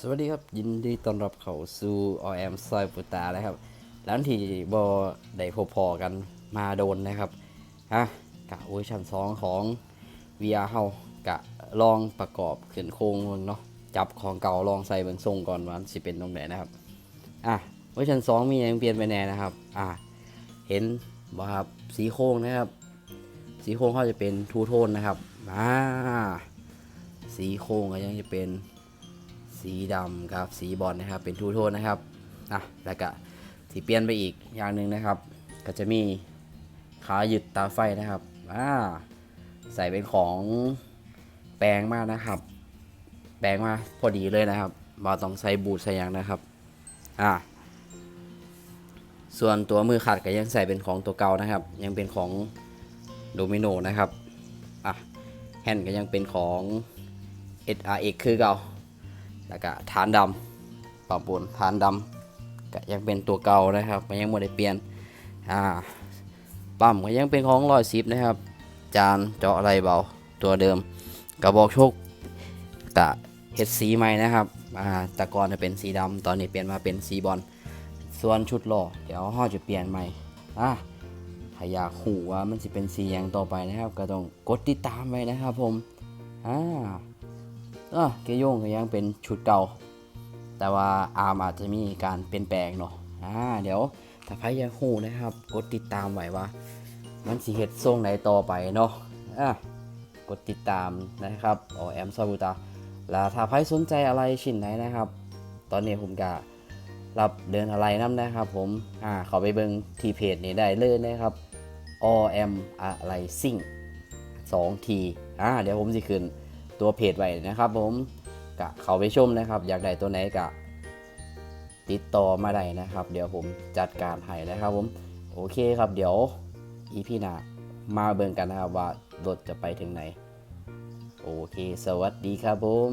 สวัสดีครับ ยินดีต้อนรับเข้าสู่ออแอมซอยปุตานะครับหลังที่บอได้พบพอกันมาโดนนะครับฮะกะเวอร์ชัน2ของ VR เฮากะลองประกอบขึ้นโครงเบิ่งเนาะจับของเก่าลองใส่เบิ่งทรงก่อนว่าสิเป็นตรงไหนนะครับอะเวอร์ชัน2มีหยังเปลี่ยนไปแน่นะครับอะเห็น บ่ครับสีโครงนะครับ สีโครงเขาจะเป็นทูโทนนะครับอ่าสีโครงก็ยังจะเป็นสีดำกับสีบอลนะครับ เป็นทูโทนนะครับอะแล้วก็ที่เปลี่ยนไปอีกอย่างหนึ่งนะครับ ก็จะมีขาหยุดตาไฟนะครับอ่าใส่เป็นของแปลงมากนะครับ แปลงมาพอดีเลยนะครับมาต้องใส่บูทใส่ยางนะครับ อ่า ส่วนตัวมือขัดก็ยังใส่เป็นของตัวเก่านะครับ ยังเป็นของโดมิโนนะครับอะแฮนด์ก็ยังเป็นของ SRX คือเก่า แล้วก็ฐานดำปรับปรุนฐานดำก็ยังเป็นตัวเก่านะครับยังไม่ได้เปลี่ยนอ่าปั๊มก็ยังเป็นของรอยซิปนะครับ จานเจาะอะไรเบาตัวเดิมกระบอกโชคกะเฮ็ดสีใหม่นะครับอ่าแต่ก่อนจะเป็นสีดำตอนนี้เปลี่ยนมาเป็นสีบอล ส่วนชุดหล้อเดี๋ยวห่อจะเปลี่ยนใหม่อ่าถ้าอยากหูว่ามันจะเป็นสีอย่างต่อไปนะครับ ก็ต้องกดติดตามไว้นะครับผมอ่าอะเกยงก็ยังเป็นชุดเก่า แต่ว่าอาร์มอาจจะมีการเปลี่ยนแปลงเนาะอ่าเดี๋ยวถ้าใครอยากฮู้นะครับ กดติดตามไว้ว่า มันสิเฮ็ดทรงไหนต่อไปเนาะอะกดติดตามนะครับออแอมซาบูตาแล้วถ้าใครสนใจอะไรชิ้นไหนนะครับ ตอนนี้ผมก็ รับเดินอะไรน้ำนะครับผมอ่าขาไปเบิงทีเพจนี้ได้เลยนะครับอแอมอะไรซิ่ง2ทีอ่าเดี๋ยวผมจะขึ้นตัวเพจไว้นะครับผมกะเขาไปชมนะครับ อยากได้ตัวไหนกะติดต่อมาได้นะครับ เดี๋ยวผมจัดการให้นะครับผมโอเคครับเดี๋ยวอีพีหน้ามาเบิ่งกันนะครับว่ารถจะไปถึงไหน โอเค สวัสดีครับผม